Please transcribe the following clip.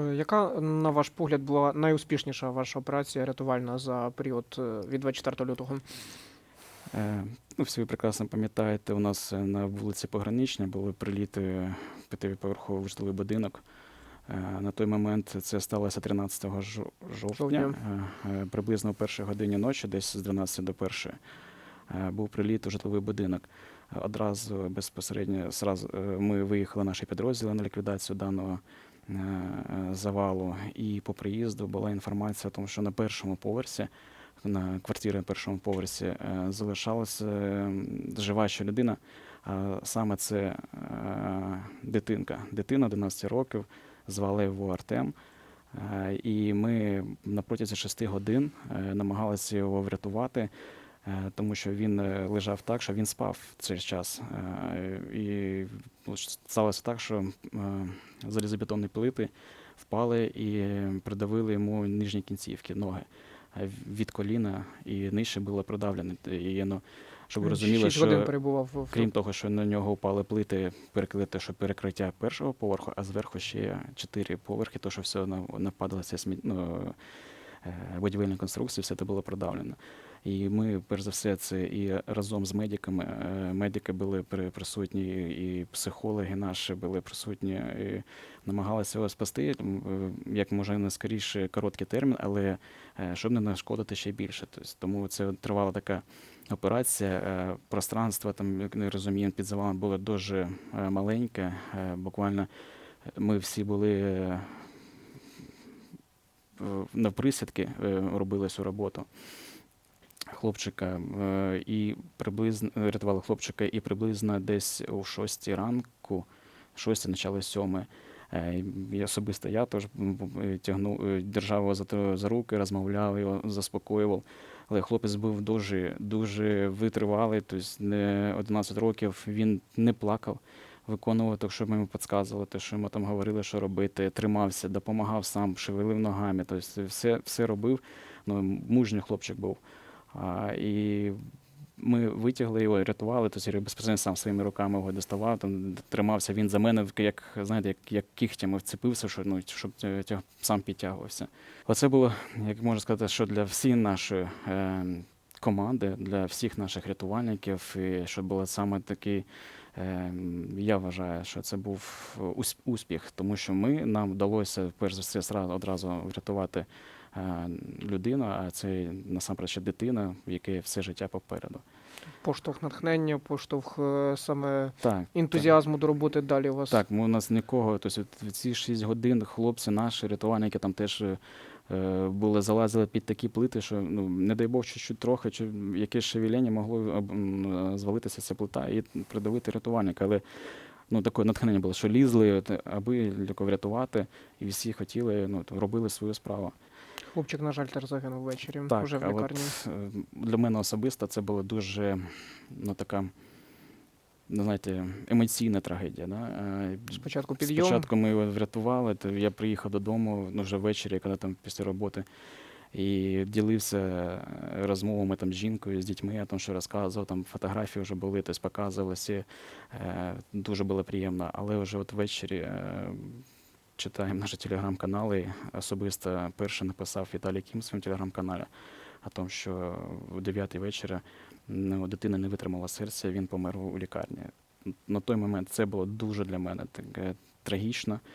Е, Яка, на ваш погляд, була найуспішніша ваша операція рятувальна за період е, від 24 лютого? Е, Ну, всі ви прекрасно пам'ятаєте, у нас на вулиці Погранична були приліти п'ятиповерховий житловий будинок. На той момент це сталося 13 жовтня, Жовтня. Приблизно о першій годині ночі, десь з 12 до 1, е, був приліт у житловий будинок. Одразу безпосередньо ми виїхали наші підрозділи на ліквідацію даного завалу. І по приїзду була інформація, тому що на першому поверсі на квартирі на першому поверсі е, залишалася жива ще людина. А саме це е, дитинка. Дитина 11 років, звали його Артем. Е, І ми на протязі 6 годин намагалися його врятувати, тому що він е, лежав так, що він спав цей час. Е, І сталося так, що е, залізобетонні плити впали і придавили йому нижні кінцівки, ноги е, від коліна і нижче було придавлено. І, ну, щоб ви розуміли, що перебував в крім того, що на нього впали плити, перекрите, що перекриття першого поверху, а зверху ще чотири поверхи, то що все на- нападалося ну, е, будівельні конструкції, все це було продавлено. І ми, перш за все, це і разом з медиками. е, Медики були при- присутні, і психологи наші були присутні, і намагалися його спасти е, як можна скоріше короткий термін, але е, щоб не нашкодити ще більше. Тобто, тому це тривала така операція. Пространство там, як не розуміємо, під завалом було дуже маленьке. Буквально ми всі були на присядки, е, робили цю роботу. Хлопчика е, і приблизно рятували хлопчика, і приблизно десь о 6 ранку, 6 начало 7. Е, І особисто я теж м, тягнув, е, держав його за, за руки, розмовляв його, заспокоював. Але хлопець був дуже, дуже витривалий, тобто не 11 років він не плакав, виконував те, що ми йому підказували, те, що йому там говорили, що робити, тримався, допомагав сам, шевелив ногами, тобто все, все робив. Ну, мужній хлопчик був. А, і ми витягли його, рятували, тобто я безпосередньо сам своїми руками його доставав, там, тримався він за мене, як, знаєте, як, як кігтями вцепився, що, ну, щоб тя- тя- сам підтягувався. Оце було, як можна сказати, що для всієї нашої е, команди, для всіх наших рятувальників, і що було саме такий. е, Я вважаю, що це був успіх, тому що ми нам вдалося перш за все одразу врятувати е, людину, а це насамперед ще дитина, в якої все життя попереду. Поштовх натхнення, поштовх е, саме Так, ентузіазму до роботи далі у вас. Так, ми у нас нікого. Тобто ці 6 годин хлопці, наші рятувальники там теж е, були, залазили під такі плити, що ну не дай Бог, що трохи, чи якесь шевеління могло звалитися ця плита і придавити рятувальника. Але ну таке натхнення було, що лізли, аби врятувати, і всі хотіли, ну робили свою справу. Хлопчик, на жаль, теж загинув ввечері. Так, вже в лікарні. от е, для мене особисто це була дуже ну, така, ну, знаєте, емоційна трагедія. Да? Е, Спочатку підйом. Спочатку ми його врятували, то я приїхав додому ну, вже ввечері, коли там після роботи. І ділився е, розмовами там з жінкою, з дітьми, я там що розказував, там фотографії вже були, тобто показувалися. Е, дуже було приємно. Але вже от ввечері читаємо наші телеграм-канали. Особисто перший написав Віталій Кім в своєму телеграм-каналі о тому, що в 9 вечора ну, дитина не витримала серця, він помер у лікарні. На той момент це було дуже для мене так, трагічно.